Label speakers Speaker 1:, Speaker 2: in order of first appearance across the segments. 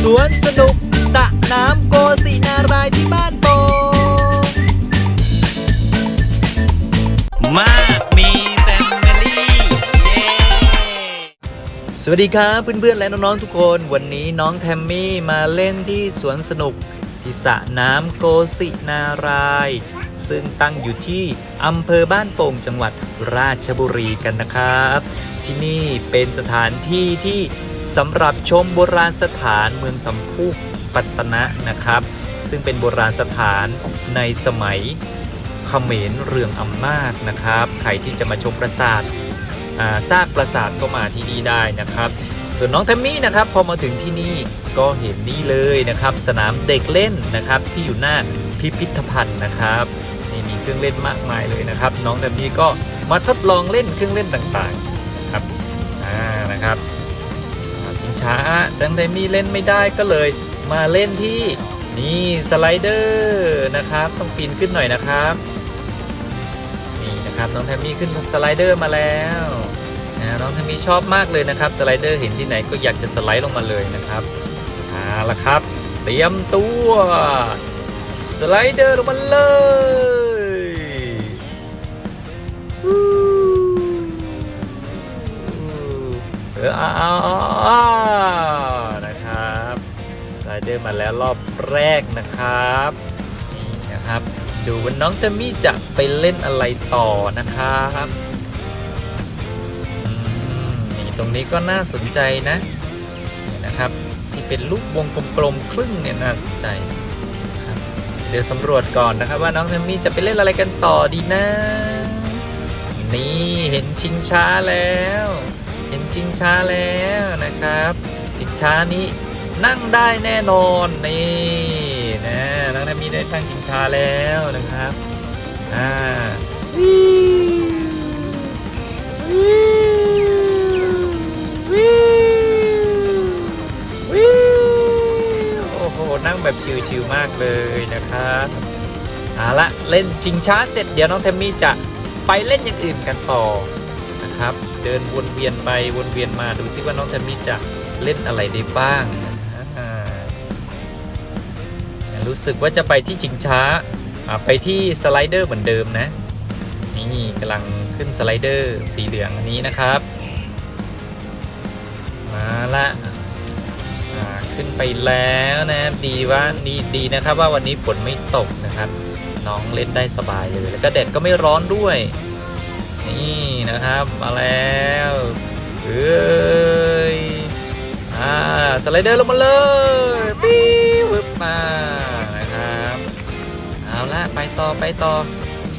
Speaker 1: สวนสนุกสระน้ำโกสีนารายที่บ้านโปมากมีแฟมิลี่เย้สวัสดีครับเพื่อนๆและน้องๆทุกคน วันนี้น้องแทมมี่มาเล่นที่สวนสนุกที่สระน้ำโกสินาราย ซึ่งตั้งอยู่ที่อำเภอบ้านโป่งจังหวัดราชบุรีกันนะครับ ที่นี่เป็นสถานที่ที่สำหรับชมโบราณสถานเมืองสำพูปัตนะนะครับ ซึ่งเป็นโบราณสถานในสมัยเขมรเรืองอำนาจนะครับใครที่จะมาชมปราสาทอ่าซากปราสาทก็มาที่นี่ได้นะครับ ส่วนน้องแทมมี่นะครับพอมาถึงที่นี่ก็เห็นนี่เลยนะครับ สนามเด็กเล่นนะครับที่อยู่หน้า พิพิธภัณฑ์นะครับนี่มีเครื่องเล่นมากมายเลยนะครับ น้องแทมมี่ก็มาทดลองเล่นเครื่องเล่นต่างๆครับอ่านะครับชิงช้าดังแทมมี่เล่นไม่ได้ก็เลย มาเล่นที่นี่สไลเดอร์นะครับ ต้องปีนขึ้นหน่อยนะครับนี่นะครับน้องแทมมี่ขึ้นสไลเดอร์มาแล้วนะน้องแทมมี่ชอบมากเลยนะครับสไลเดอร์เห็นที่ไหนก็อยากจะสไลด์ลงมาเลยนะครับเอาละครับ เตรียมตัว สไลเดอร์ลงมาเลยเอออาเอาเอาเอานะครับสไลเดอร์มาแล้วรอบแรกนะครับนี่นะครับ ดูว่าน้องเตมี่จะไปเล่นอะไรต่อนะครับอืมนี่ตรงนี้ก็น่าสนใจนะนะครับ ที่เป็นลูกวงกลมๆครึ่งเนี่ยน่าสนใจ เดี๋ยวสำรวจก่อนนะครับว่าน้องเทมมี่จะไปเล่นอะไรกันต่อดีนะ นี่เห็นชิงช้าแล้ว เห็นชิงช้าแล้วนะครับ ชิงช้านี้นั่งได้แน่นอนนี่นะน้องเทมมี่ได้ทั้งชิงช้าแล้วนะครับอ่า นั่งแบบชิวๆมากเลยนะครับเอาละเล่นชิงช้าเสร็จเดี๋ยวน้องเทมมี่จะไปเล่นอย่างอื่นกันต่อนะครับเดินวนเวียนไปวนเวียนมาดูซิว่าน้องเทมมี่จะเล่นอะไรได้บ้างรู้สึกว่าจะไปที่ชิงช้าไปที่สไลเดอร์เหมือนเดิมนะนี่กำลังขึ้นสไลเดอร์สีเหลืองอันนี้นะครับ มาละ ขึ้นไปแล้วนะดีว่าดีดีนะครับ ว่าวันนี้ฝนไม่ตกนะครับ น้องเล่นได้สบายเลยแล้วก็แดดก็ไม่ร้อนด้วย นี่นะครับมาแล้วเอ้ยอ่าสไลเดอร์ลงมาเลยปี๊วึบมานะครับเอาละไปต่อไปต่อ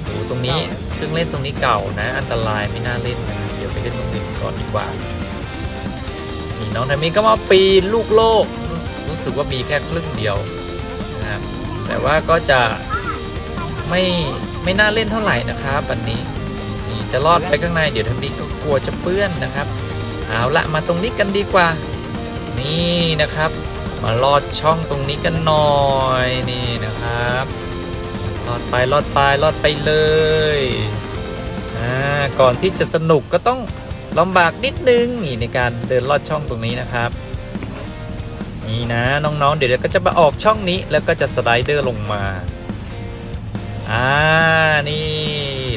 Speaker 1: โอ้ตรงนี้เครื่องเล่นตรงนี้เก่านะ อันตรายไม่น่าเล่นนะเดี๋ยวไปเล่นตรงอื่นก่อนดีกว่านี่น้องทมมี่ก็มาปีนลูกโลก รู้สึกว่ามีแค่ครึ่งเดียวนะครับแต่ว่าก็จะไม่ไม่น่าเล่นเท่าไหร่นะครับอันนี้นี่จะรอดไปข้างในเดี๋ยวแทมมี่ก็กลัวจะเปื้อนนะครับเอาละมาตรงนี้กันดีกว่า นี่นะครับ มาลอดช่องตรงนี้กันหน่อยนี่นะครับลอดไปลอดไปลอดไปเลยอ่าก่อนที่จะสนุกก็ต้องลำบากนิดนึงนี่ในการเดินลอดช่องตรงนี้นะครับ นี่นะน้องๆ เดี๋ยวก็จะมาออกช่องนี้แล้วก็จะสไลเดอร์ลงมา อ่า นี่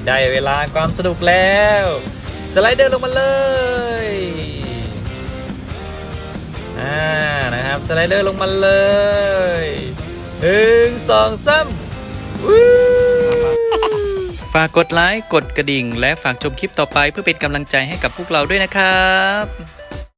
Speaker 1: ได้เวลาความสนุกแล้ว สไลเดอร์ลงมาเลย อ่า นะครับ สไลเดอร์ลงมาเลยหนึ่งสองสามฝากกดไลค์ กดกระดิ่ง และฝากชมคลิปต่อไปเพื่อเป็นกำลังใจให้กับพวกเราด้วยนะครับ